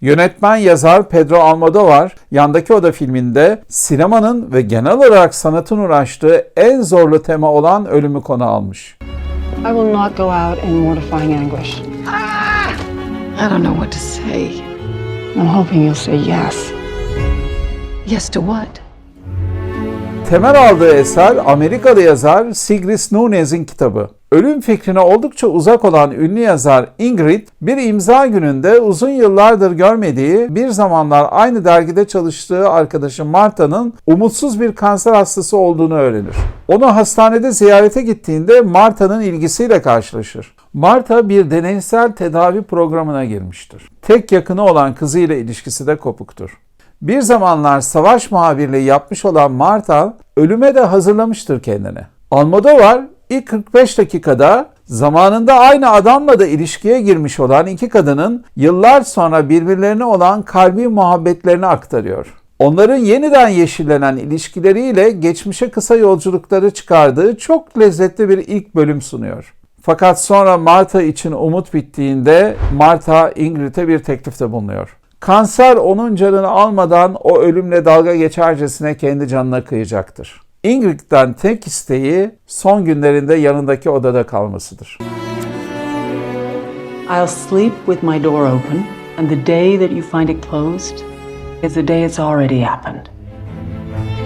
Yönetmen yazar Pedro Almodovar, Yandaki Oda filminde sinemanın ve genel olarak sanatın uğraştığı en zorlu tema olan ölümü konu almış. I will not go out in mortifying anguish. I don't know what to say. I'm hoping you'll say yes. Yes to what? Temel aldığı eser Amerikalı yazar Sigrid Nunez'in kitabı. Ölüm fikrine oldukça uzak olan ünlü yazar Ingrid, bir imza gününde uzun yıllardır görmediği, bir zamanlar aynı dergide çalıştığı arkadaşı Marta'nın umutsuz bir kanser hastası olduğunu öğrenir. Onu hastanede ziyarete gittiğinde Marta'nın ilgisiyle karşılaşır. Marta bir deneysel tedavi programına girmiştir. Tek yakını olan kızıyla ilişkisi de kopuktur. Bir zamanlar savaş muhabirliği yapmış olan Marta ölüme de hazırlamıştır kendini. Almodovar ilk 45 dakikada zamanında aynı adamla da ilişkiye girmiş olan iki kadının yıllar sonra birbirlerine olan kalbi muhabbetlerini aktarıyor. Onların yeniden yeşillenen ilişkileriyle geçmişe kısa yolculukları çıkardığı çok lezzetli bir ilk bölüm sunuyor. Fakat sonra Marta için umut bittiğinde Marta Ingrid'e bir teklifte bulunuyor. Kanser onun canını almadan o ölümle dalga geçercesine kendi canına kıyacaktır. Ingrid'den tek isteği son günlerinde yanındaki odada kalmasıdır. I'll sleep with my door open, and the day that you find it closed is the day it's already happened.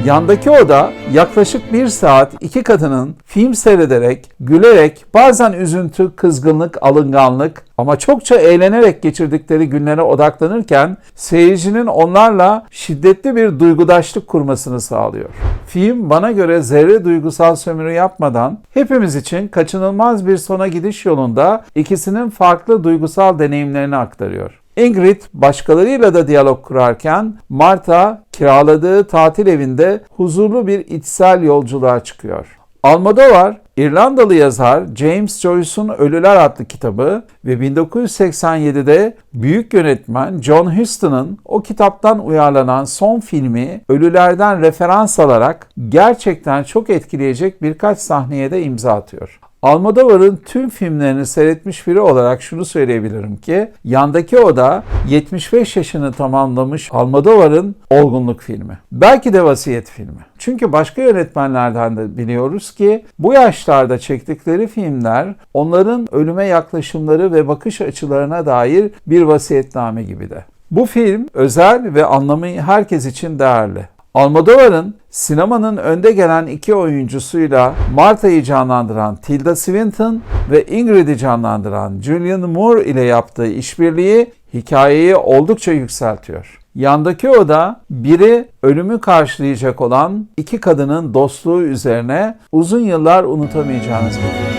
Yandaki oda yaklaşık bir saat iki kadının film seyrederek, gülerek, bazen üzüntü, kızgınlık, alınganlık ama çokça eğlenerek geçirdikleri günlere odaklanırken seyircinin onlarla şiddetli bir duygudaşlık kurmasını sağlıyor. Film bana göre zerre duygusal sömürü yapmadan hepimiz için kaçınılmaz bir sona gidiş yolunda ikisinin farklı duygusal deneyimlerini aktarıyor. Ingrid başkalarıyla da diyalog kurarken Marta kiraladığı tatil evinde huzurlu bir içsel yolculuğa çıkıyor. Almodovar, İrlandalı yazar James Joyce'un Ölüler adlı kitabı ve 1987'de büyük yönetmen John Huston'ın o kitaptan uyarlanan son filmi Ölülerden referans alarak gerçekten çok etkileyecek birkaç sahneye de imza atıyor. Almodovar'ın tüm filmlerini seyretmiş biri olarak şunu söyleyebilirim ki Yandaki Oda 75 yaşını tamamlamış Almodovar'ın olgunluk filmi. Belki de vasiyet filmi. Çünkü başka yönetmenlerden de biliyoruz ki bu yaşlarda çektikleri filmler onların ölüme yaklaşımları ve bakış açılarına dair bir vasiyetname gibi de. Bu film özel ve anlamı herkes için değerli. Almodovar'ın sinemanın önde gelen iki oyuncusuyla Marta'yı canlandıran Tilda Swinton ve Ingrid'i canlandıran Julianne Moore ile yaptığı işbirliği hikayeyi oldukça yükseltiyor. Yandaki oda biri ölümü karşılayacak olan iki kadının dostluğu üzerine uzun yıllar unutamayacağınız bir film.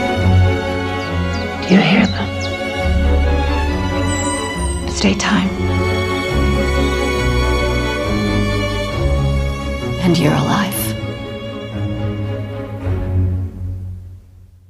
You hear them? It's daytime. And you're alive.